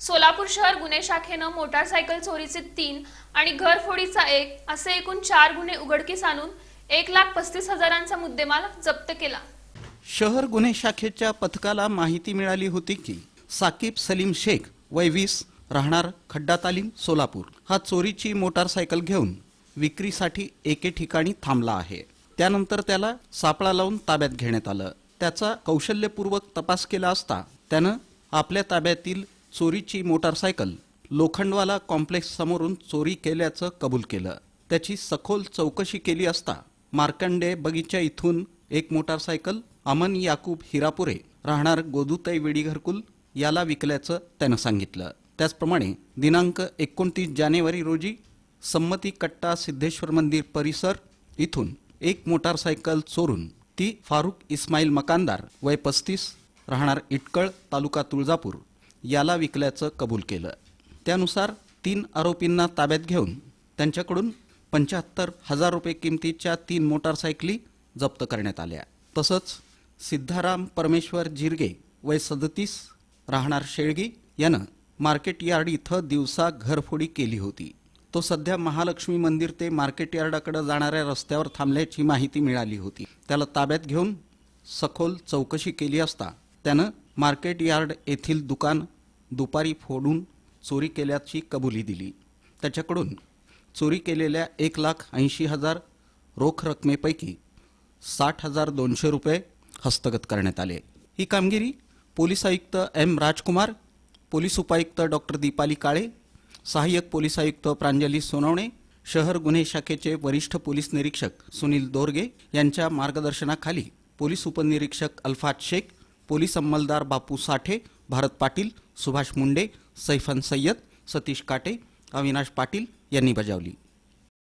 सोलापूर शहर गुन्हे शाखेनं मोटारसायकल चोरीचे तीन आणि घरफोडीचा एक असे एकूण चार गुन्हे उघडकीस आणून एक लाख पस्तीस हजारांचा मुद्देमाल जप्त केला. शहर गुन्हे शाखेच्या पथकाला माहिती मिळाली होती की साकीब सलीम शेख वय वीस राहणार खड्डा तालीम सोलापूर. हा चोरीची मोटारसायकल घेऊन विक्रीसाठी एके ठिकाणी थांबला आहे. त्यानंतर त्याला सापळा लावून ताब्यात घेण्यात आलं. त्याचा कौशल्यपूर्वक तपास केला असता त्यानं आपल्या ताब्यातील चोरीची मोटारसायकल. लोखंडवाला कॉम्प्लेक्स समोरून चोरी केल्याचं कबूल केलं. त्याची सखोल चौकशी केली असता मार्कंडे बगीचा इथून एक मोटारसायकल अमन याकूब हिरापुरे राहणार गोदुताई वेडी घरकुल याला विकल्याचं त्यानं सांगितलं. त्याचप्रमाणे दिनांक एकोणतीस जानेवारी रोजी संमती कट्टा सिद्धेश्वर मंदिर परिसर इथून एक मोटारसायकल चोरून ती फारुक इस्माईल मकानदार वय पस्तीस राहणार इटकळ तालुका तुळजापूर याला विकल्याचं कबूल केलं. त्यानुसार तीन आरोपींना ताब्यात घेऊन त्यांच्याकडून पंच्याहत्तर हजार रुपये किमतीच्या तीन मोटारसायकली जप्त करण्यात आल्या. तसंच सिद्धाराम परमेश्वर जिरगे वय सदतीस राहणार शेळगी यानं मार्केट यार्ड इथं दिवसा घरफोडी केली होती. तो सध्या महालक्ष्मी मंदिर ते मार्केट यार्डाकडे जाणाऱ्या रस्त्यावर थांबल्याची माहिती मिळाली होती. त्याला ताब्यात घेऊन सखोल चौकशी केली असता त्यानं मार्केट यार्ड येथील दुकान दुपारी फोडून चोरी केल्याची कबुली दिली. त्याच्याकडून चोरी केलेल्या एक लाख ऐंशी हजार रोख रकमेपैकी साठ हजार दोनशे रुपये हस्तगत करण्यात आले. ही कामगिरी पोलीस आयुक्त एम राजकुमार पोलीस उपायुक्त डॉक्टर दीपाली काळे सहाय्यक पोलीस आयुक्त प्रांजली सोनवणे शहर गुन्हे शाखेचे वरिष्ठ पोलीस निरीक्षक सुनील दोरगे यांच्या मार्गदर्शनाखाली पोलीस उपनिरीक्षक अल्फात शेख पोलीस अंमलदार बापू साठे भारत पाटील सुभाष मुंडे सैफन सय्यद सतीश काटे अविनाश पाटील यांनी बजावली.